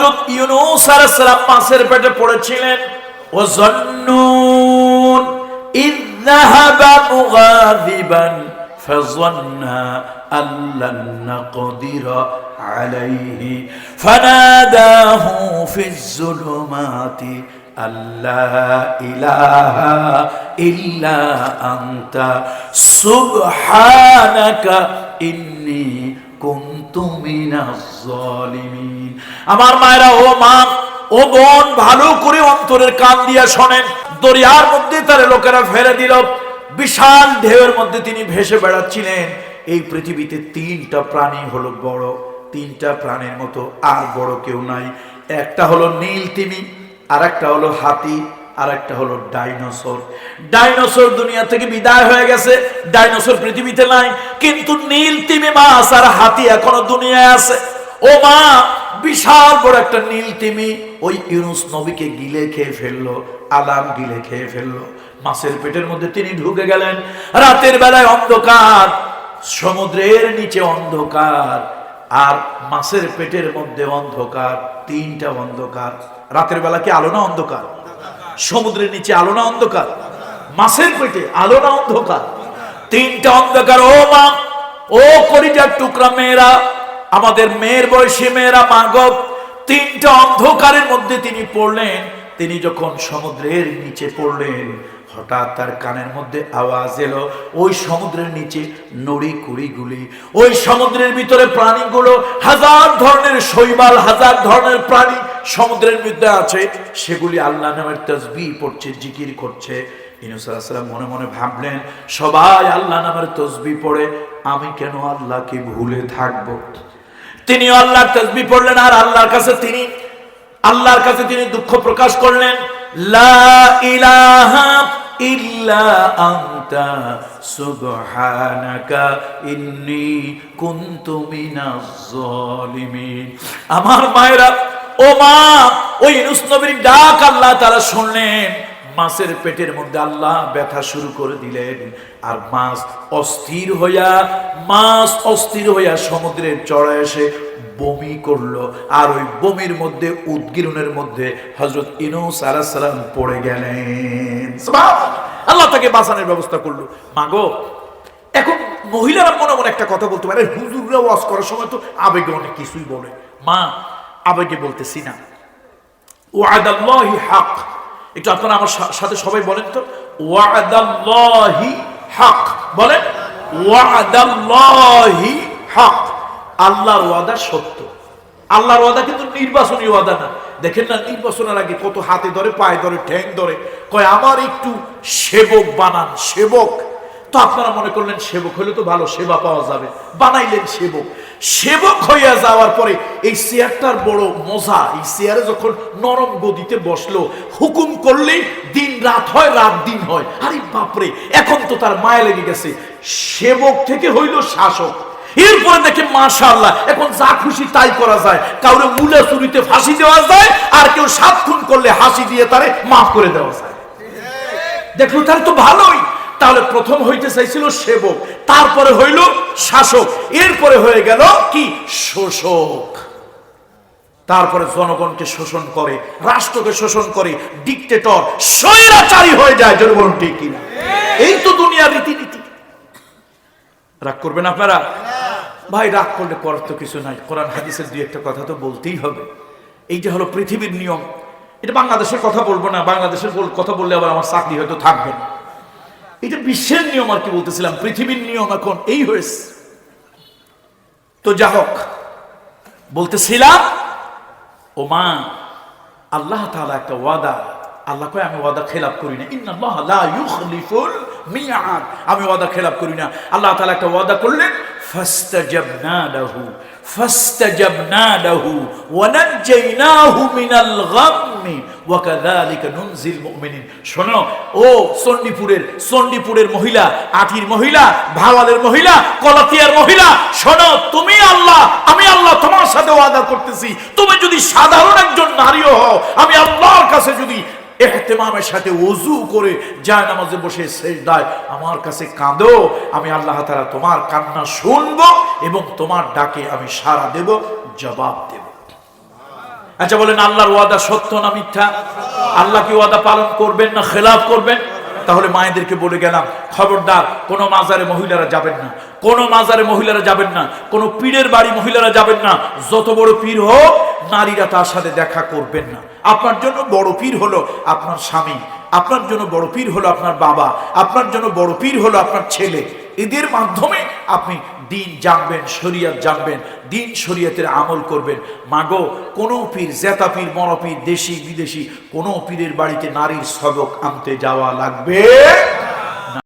হযরত ইউনূস আলাইহিস সালাম মাছের পেটে পড়েছিলেন ও জন্নুন ইয যাহাবা মুগাযিবান فظن أن لن نقدر عليه فناداه في الظلمات أن لا إله إلا أنت سبحانك إني كنت من الظالمين আমার মায়েরা, ও মা, ও বোন, ভালো করে অন্তরের কান দিয়া শোনেন। দরিয়ার মধ্যে তার লোকেরা ফেলে দিল। বিশাল ঢেউয়ের মধ্যে তিনি ভেসে বেড়াচ্ছিলেন। এই পৃথিবীতে তিনটা প্রাণী হলো বড়। তিনটা প্রাণীর মতো আর বড় কেউ নাই। একটা হলো নীল তিমি আর একটা হলো হাতি। আর একটা হলো ডাইনোসর। ডাইনোসর দুনিয়া থেকে বিদায় হয়ে গেছে, ডাইনোসর পৃথিবীতে নাই, কিন্তু নীল, তিমি মাছ আর হাতি এখনও দুনিয়ায় আছে। ও মা, বিশাল বড় একটা নীল তিমি ওই ইউনুস নবীকে গিলে খেয়ে ফেলল, আলাম গিলে খেয়ে ফেলল। মাছের পেটের মধ্যে তিনি ঢুকে গেলেন। রাতের বেলায় অন্ধকার, সমুদ্রের নিচে অন্ধকার, আর মাছের পেটের মধ্যে অন্ধকার, তিনটা অন্ধকার। রাতের বেলা কি আলো না অন্ধকার? সমুদ্রের নিচে আলো না অন্ধকার? মাছের পেটে আলো না অন্ধকার? তিনটা অন্ধকার, ও মা, ও করিজার টুকরা মেয়েরা, আমাদের মেয়ের বয়সী মেয়েরা মাগব তিনটা অন্ধকারের মধ্যে তিনি পড়লেন, তিনি যখন সমুদ্রের নিচে পড়লেন, হঠাৎ তার কানের মধ্যে আওয়াজ এলো, ওই সমুদ্রের নিচে নড়ি কুড়িগুলি ওই সমুদ্রের ভিতরে প্রাণীগুলো হাজার ধরনের শৈবাল, হাজার ধরনের প্রাণী সমুদ্রের মধ্যে আছে, সেগুলি আল্লাহ নামের তসবি পড়ছে, জিকির করছে। ইনুসাল্লাম মনে মনে ভাবলেন, সবাই আল্লাহ নামের তসবি পড়ে, আমি কেন আল্লাহকে ভুলে থাকব? তিনি আল্লাহর তসবি পড়লেন, আর আল্লাহর কাছে তিনি, আল্লাহর কাছে তিনি দুঃখ প্রকাশ করলেন, লা ইলাহা ইল্লা আনতা, সুবহানাকা ইন্নী কুনতু মিনাজ জালিমিন আমার মায়েরা ও মা, ওই নবীর ডাক আল্লাহ তারা শুনলেন। মাছের পেটের মধ্যে আল্লাহ ব্যথা শুরু করে দিলেন। আর মাছ অস্থির হইয়া, মাছ অস্থির হইয়া সমুদ্রের চড়া এসে বমি করল। আর ওই বমির মধ্যে, উদ্গিরণের মধ্যে হজরত ইনুস আলাহ সালাম পড়ে গেলেন। আল্লাহ তাকে বাঁচানোর ব্যবস্থা করল। মাগো এখন মহিলারা মনে মনে একটা কথা বলতে পারে, হুজুররা ওয়াজ করার সময় তো আবেগে অনেক কিছুই বলে। মা আবেগে বলতেছি না। ওয়াদাল্লাহি হক। একটু আপনারা আমার সাথে সবাই বলেন তো। ওয়াদাল্লাহি হক। বলেন, ওয়াদাল্লাহি হক। আল্লাহর ওয়াদা সত্য। আল্লাহর ওয়াদা কিন্তু নির্বাচনী ওয়াদা না। দেখেন না, নির্বাচনের আগে কত হাতে ধরে, পায়ে ধরে, ঠ্যাং ধরে কয়, আমার একটু সেবক বানান, সেবক। তো আপনারা মনে করলেন, সেবক হলে তো ভালো, সেবা পাওয়া যাবে। বানাইলেন সেবক। সেবক হইয়া যাওয়ার পরে এই চেয়ারটার বড় মজা। এই চেয়ারে যখন নরম গদিতে বসল, হুকুম করলেই দিন রাত হয়, রাত দিন হয়। আরে বাপরে, এখন তো তার মায়া লেগে গেছে। সেবক থেকে হইল শাসক। এরপরে দেখে মাশাআল্লাহ, এখন যা খুশি তাই করা যায়। কাউরে মূলে চুরিতে ফাঁসি দেওয়া যায়, আর কেউ সাত খুন করলে হাসি দিয়ে তারে মাফ করে দেওয়া যায়। দেখল তাহলে তো ভালোই। তাহলে প্রথম হইতে চাইছিল সেবক, তারপরে হইল শাসক, এরপরে হয়ে গেল কি? শোষক। তারপরে জনগণকে শোষণ করে, রাষ্ট্রকে শোষণ করে ডিকটেটর স্বৈরাচারী হয়ে যায়, জনগণ ঠিক কিনা? এই তো দুনিয়ার রীতিনীতি। রাগ করবেন আপনারা? ভাই, রাগ করলে করার তো কিছু নাই। কোরআন, হাদিসের দুই একটা কথা তো বলতেই হবে। এই যে হলো পৃথিবীর নিয়ম, এটা বাংলাদেশের কথা বলব না, বাংলাদেশের কথা বললে আবার আমার চাকরি হয়তো থাকবে না। এটা বিশ্বের নিয়ম আর কি বলতেছিলাম, পৃথিবীর নিয়ম এখন এই হয়েছে। তো যা হোক, বলতেছিলাম, ও মা, আল্লাহ তাআলা একটা ওয়াদা, আল্লাহ কয়, আমি ওয়াদা খেলাপ করি না। ইন্নাল্লাহ লা ইউখলিফুল মিয়াদ। আমি ওয়াদা খেলাপ করি না। আল্লাহ তাআলা একটা ওয়াদা করলেন শোনো, ও চণ্ডীপুরের চণ্ডীপুরের মহিলা আটির মহিলা, ভাওয়ালের মহিলা, কলাতিয়ার মহিলা, শোনো, তুমি আল্লাহ, আমি আল্লাহ তোমার সাথে ওয়াদা করতেছি। তুমি যদি সাধারণ একজন নারীও হও, আমি আল্লাহর কাছে যদি এহতেমামের সাথে অজু করে যায় নামাজে বসে শেষ দায় আমার কাছে কাঁদো, আমি আল্লাহ তারা তোমার কান্না শুনব এবং তোমার ডাকে আমি সারা দেব, জবাব দেব। আচ্ছা বলেন, আল্লাহর ওয়াদা সত্য না মিথ্যা? আল্লাহ কি ওয়াদা পালন করবেন না খেলাফ করবেন? তাহলে মায়েদেরকে বলে গেলাম, খবরদার, কোনো মাজারে মহিলারা যাবেন না। কোনো মাজারে মহিলারা যাবেন না। কোনো পীরের বাড়ি মহিলারা যাবেন না। যত বড় পীর হোক, নারীরা তার সাথে দেখা করবেন না। আপনার জন্য বড় পীর হলো আপনার স্বামী। আপনার জন্য বড় পীর হলো আপনার বাবা। আপনার জন্য বড় পীর হলো আপনার ছেলে। এদের মাধ্যমে আপনি দিন জানবেন, শরিয়ত জানবেন, দিন শরিয়তের আমল করবেন। মাগো, কোনো পীর, জেতা পীর মরপীর দেশি, বিদেশি, কোনো পীরের বাড়িতে নারীর সবক আনতে যাওয়া লাগবে?